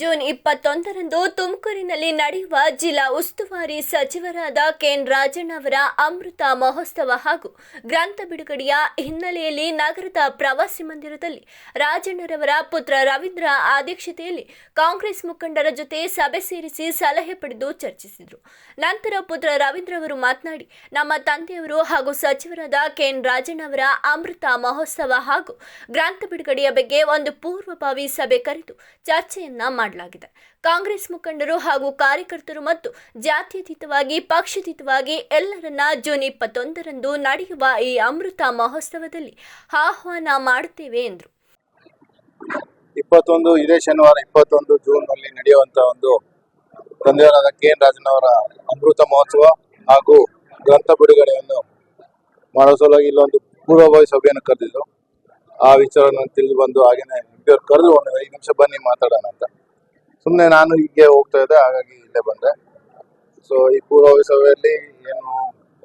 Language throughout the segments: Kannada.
ಜೂನ್ ಇಪ್ಪತ್ತೊಂದರಂದು ತುಮಕೂರಿನಲ್ಲಿ ನಡೆಯುವ ಜಿಲ್ಲಾ ಉಸ್ತುವಾರಿ ಸಚಿವರಾದ ಕೆನ್ ರಾಜಣ್ಣ ಅವರ ಅಮೃತ ಮಹೋತ್ಸವ ಹಾಗೂ ಗ್ರಂಥ ಬಿಡುಗಡೆಯ ಹಿನ್ನೆಲೆಯಲ್ಲಿ ನಗರದ ಪ್ರವಾಸಿ ಮಂದಿರದಲ್ಲಿ ರಾಜಣ್ಣರವರ ಪುತ್ರ ರವೀಂದ್ರ ಅಧ್ಯಕ್ಷತೆಯಲ್ಲಿ ಕಾಂಗ್ರೆಸ್ ಮುಖಂಡರ ಜೊತೆ ಸಭೆ ಸೇರಿಸಿ ಸಲಹೆ ಪಡೆದು ಚರ್ಚಿಸಿದರು. ನಂತರ ಪುತ್ರ ರವೀಂದ್ರ ಅವರು ಮಾತನಾಡಿ, ನಮ್ಮ ತಂದೆಯವರು ಹಾಗೂ ಸಚಿವರಾದ ಕೆನ್ ರಾಜಣ್ಣ ಅವರ ಅಮೃತ ಮಹೋತ್ಸವ ಹಾಗೂ ಗ್ರಂಥ ಬಿಡುಗಡೆಯ ಬಗ್ಗೆ ಒಂದು ಪೂರ್ವಭಾವಿ ಸಭೆ ಕರೆದು ಚರ್ಚೆಯನ್ನ ಮಾಡಲಾಗಿದೆ. ಕಾಂಗ್ರೆಸ್ ಮುಖಂಡರು ಹಾಗೂ ಕಾರ್ಯಕರ್ತರು ಮತ್ತು ಜಾತ್ಯತೀತವಾಗಿ, ಪಕ್ಷಾತೀತವಾಗಿ ಎಲ್ಲರನ್ನ ಜೂನ್ ಇಪ್ಪತ್ತೊಂದರಂದು ನಡೆಯುವ ಈ ಅಮೃತ ಮಹೋತ್ಸವದಲ್ಲಿ ಆಹ್ವಾನ ಮಾಡುತ್ತೇವೆ ಎಂದರು. ಇಪ್ಪತ್ತೊಂದು, ಇದೇ ಶನಿವಾರ ಇಪ್ಪತ್ತೊಂದು ಜೂನ್ನಲ್ಲಿ ನಡೆಯುವಂತ ಒಂದು ತಂದೆಯವರಾದ ಕೆ ಎನ್ ರಾಜನವರ ಅಮೃತ ಮಹೋತ್ಸವ ಹಾಗೂ ಗ್ರಂಥ ಬಿಡುಗಡೆಯನ್ನು ಮಾಡೋ ಸಲುವಾಗಿ ಇಲ್ಲೊಂದು ಪೂರ್ವಭಾವಿ ಸಭೆಯನ್ನು ಕರೆದಿದ್ದು, ಆ ವಿಚಾರವನ್ನು ತಿಳಿದು ಬಂದು ಇಬ್ಬರು ಕರೆದು ಒಂದು ಐದು ನಿಮಿಷ ಬನ್ನಿ ಮಾತಾಡೋಣ ಅಂತ. ಸುಮ್ಮನೆ ನಾನು ಹೀಗೆ ಹೋಗ್ತಾ ಇದ್ದೆ ಹಾಗಾಗಿ ಇಲ್ಲೇ ಬಂದೆ. ಸೊ ಈ ಪೂರ್ವ ಸಭೆಯಲ್ಲಿ ಏನು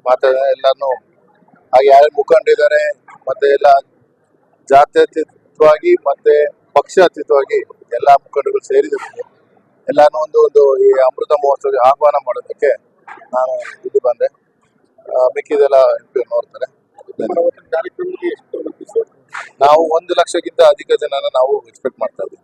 ಮಾತಾಡ ಎಲ್ಲಾನು ಹಾಗೆ ಯಾರು ಮುಖಂಡಿದ್ದಾರೆ ಮತ್ತೆ ಎಲ್ಲ ಜಾತ್ಯತೀತವಾಗಿ ಮತ್ತೆ ಪಕ್ಷಾತೀತವಾಗಿ ಎಲ್ಲ ಮುಖಂಡಗಳು ಸೇರಿದ್ರು. ಎಲ್ಲಾನು ಒಂದು ಒಂದು ಈ ಅಮೃತ ಮಹೋತ್ಸವಕ್ಕೆ ಆಹ್ವಾನ ಮಾಡೋದಕ್ಕೆ ನಾನು ಇಲ್ಲಿ ಬಂದೆ. ಮಿಕ್ಕಿದೆಲ್ಲ ನೋಡ್ತಾರೆ. ನಾವು ಒಂದು ಲಕ್ಷಕ್ಕಿಂತ ಅಧಿಕ ಜನನ ನಾವು ಎಕ್ಸ್ಪೆಕ್ಟ್ ಮಾಡ್ತಾ ಇದ್ದೀವಿ.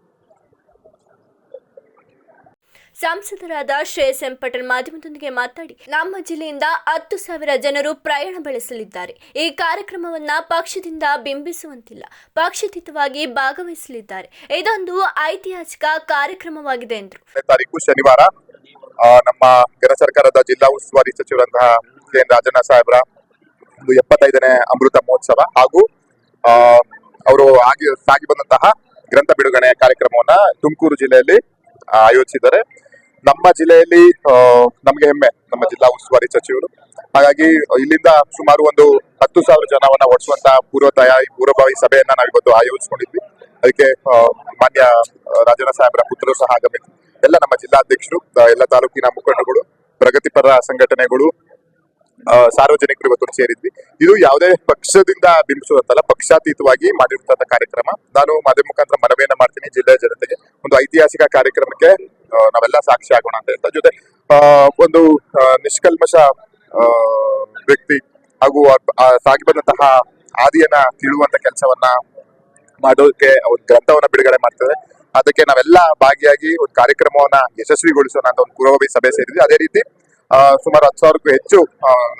ಸಂಸದರಾದ ಶ್ರೇಯಸ್ ಎಂ ಪಟೇಲ್ ಮಾಧ್ಯಮದೊಂದಿಗೆ ಮಾತನಾಡಿ ನಮ್ಮ ಜಿಲ್ಲೆಯಿಂದ ಹತ್ತು ಸಾವಿರ ಜನರು ಪ್ರಯಾಣ ಬೆಳೆಸಲಿದ್ದಾರೆ. ಈ ಕಾರ್ಯಕ್ರಮವನ್ನ ಪಕ್ಷದಿಂದ ಬಿಂಬಿಸುವಂತಿಲ್ಲ. ಪಕ್ಷಾತೀತವಾಗಿ ಭಾಗವಹಿಸಲಿದ್ದಾರೆ. ಇದೊಂದು ಐತಿಹಾಸಿಕ ಕಾರ್ಯಕ್ರಮವಾಗಿದೆ ಎಂದರು. ತಾರೀಕು ಶನಿವಾರ ನಮ್ಮ ಕೇಂದ್ರ ಸರ್ಕಾರದ ಜಿಲ್ಲಾ ಉಸ್ತುವಾರಿ ಸಚಿವರಂತಹ ರಾಜಣ್ಣ ಸಾಹೇಬ್ರ ಒಂದು ಎಪ್ಪತ್ತೈದನೇ ಅಮೃತ ಮಹೋತ್ಸವ ಹಾಗೂ ಅವರು ಆಗಿ, ಸಾಗಿ ಬಂದಂತಹ ಗ್ರಂಥ ಬಿಡುಗಡೆ ಕಾರ್ಯಕ್ರಮವನ್ನ ತುಮಕೂರು ಜಿಲ್ಲೆಯಲ್ಲಿ ಆಯೋಜಿಸಿದ್ದಾರೆ. ನಮ್ಮ ಜಿಲ್ಲೆಯಲ್ಲಿ ನಮಗೆ ಹೆಮ್ಮೆ ನಮ್ಮ ಜಿಲ್ಲಾ ಉಸ್ತುವಾರಿ ಸಚಿವರು. ಹಾಗಾಗಿ, ಇಲ್ಲಿಂದ ಸುಮಾರು ಒಂದು ಹತ್ತು ಸಾವಿರ ಜನವನ್ನ ಓಡಿಸುವಂತಹ ಪೂರ್ವ ತಯಾರಿ ಪೂರ್ವಭಾವಿ ಸಭೆಯನ್ನ ನಾವಿವತ್ತು ಆಯೋಜಿಸ್ಕೊಂಡಿದ್ವಿ. ಅದಕ್ಕೆ ಮಾನ್ಯ ರಾಜನ ಸಾಹೇಬರ ಪುತ್ರರು ಸಹ ಆಗಬೇಕು. ಎಲ್ಲ ನಮ್ಮ ಜಿಲ್ಲಾಧ್ಯಕ್ಷರು ಎಲ್ಲ ತಾಲೂಕಿನ ಮುಖಂಡಗಳು ಪ್ರಗತಿಪರ ಸಂಘಟನೆಗಳು ಸಾರ್ವಜನಿಕರು ಇವತ್ತು ಸೇರಿದ್ವಿ. ಇದು ಯಾವುದೇ ಪಕ್ಷದಿಂದ ಬಿಂಬಿಸುವಂತಲ್ಲ, ಪಕ್ಷಾತೀತವಾಗಿ ಮಾಡಿರುವಂತಹ ಕಾರ್ಯಕ್ರಮ. ನಾನು ಮಾಧ್ಯಮ ಮುಖಾಂತರ ಮನವಿಯನ್ನ ಮಾಡ್ತೀನಿ ಜಿಲ್ಲೆಯ ಜನತೆಗೆ. ಒಂದು ಐತಿಹಾಸಿಕ ಕಾರ್ಯಕ್ರಮಕ್ಕೆ ನಾವೆಲ್ಲ ಸಾಕ್ಷಿ ಆಗೋಣ ಅಂತ ಹೇಳ್ತಾ. ಜೊತೆ ಒಂದು ನಿಷ್ಕಲ್ಮಶ ವ್ಯಕ್ತಿ ಹಾಗೂ ಸಾಗಿ ಬಂದಂತಹ ಆದಿಯನ್ನ ತಿಳುವಂತ ಕೆಲಸವನ್ನ ಮಾಡೋದಕ್ಕೆ ಒಂದು ಗ್ರಂಥವನ್ನ ಬಿಡುಗಡೆ ಮಾಡ್ತದೆ. ಅದಕ್ಕೆ ನಾವೆಲ್ಲ ಭಾಗಿಯಾಗಿ ಒಂದು ಕಾರ್ಯಕ್ರಮವನ್ನ ಯಶಸ್ವಿಗೊಳಿಸೋಣ ಅಂತ ಒಂದು ಪೂರ್ವಭಾವಿ ಸಭೆ ಸೇರಿದ್ವಿ ಅದೇ ರೀತಿ ಸುಮಾರು ಹತ್ತು ಸಾವಿರಕ್ಕೂ ಹೆಚ್ಚು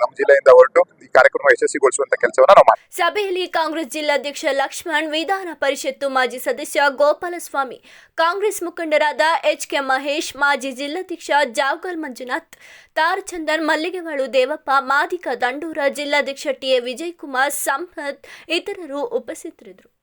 ನಮ್ಮ ಜಿಲ್ಲೆಯಿಂದ ಹೊರಟು ಕಾರ್ಯಕ್ರಮ ಯಶಸ್ವಿಗೊಳಿಸುವಂತ ಕೆಲಸವನ್ನ ನಾವು ಮಾಡ್ತೀವಿ. ಸಭೆಯಲ್ಲಿ ಕಾಂಗ್ರೆಸ್ ಜಿಲ್ಲಾಧ್ಯಕ್ಷ ಲಕ್ಷ್ಮಣ್, ವಿಧಾನ ಪರಿಷತ್ತು ಮಾಜಿ ಸದಸ್ಯ ಗೋಪಾಲಸ್ವಾಮಿ, ಕಾಂಗ್ರೆಸ್ ಮುಖಂಡರಾದ ಎಚ್ ಕೆ ಮಹೇಶ್, ಮಾಜಿ ಜಿಲ್ಲಾಧ್ಯಕ್ಷ ಜಾವಗಲ್ ಮಂಜುನಾಥ್ ತಾರಚಂದನ್ ಮಲ್ಲಿಗೆವಾಳು ದೇವಪ್ಪ, ಮಾದಿಕ ದಂಡೂರ, ಜಿಲ್ಲಾಧ್ಯಕ್ಷ ಟಿಎ ವಿಜಯಕುಮಾರ್, ಸಂಪತ್ ಇತರರು ಉಪಸ್ಥಿತರಿದ್ದರು.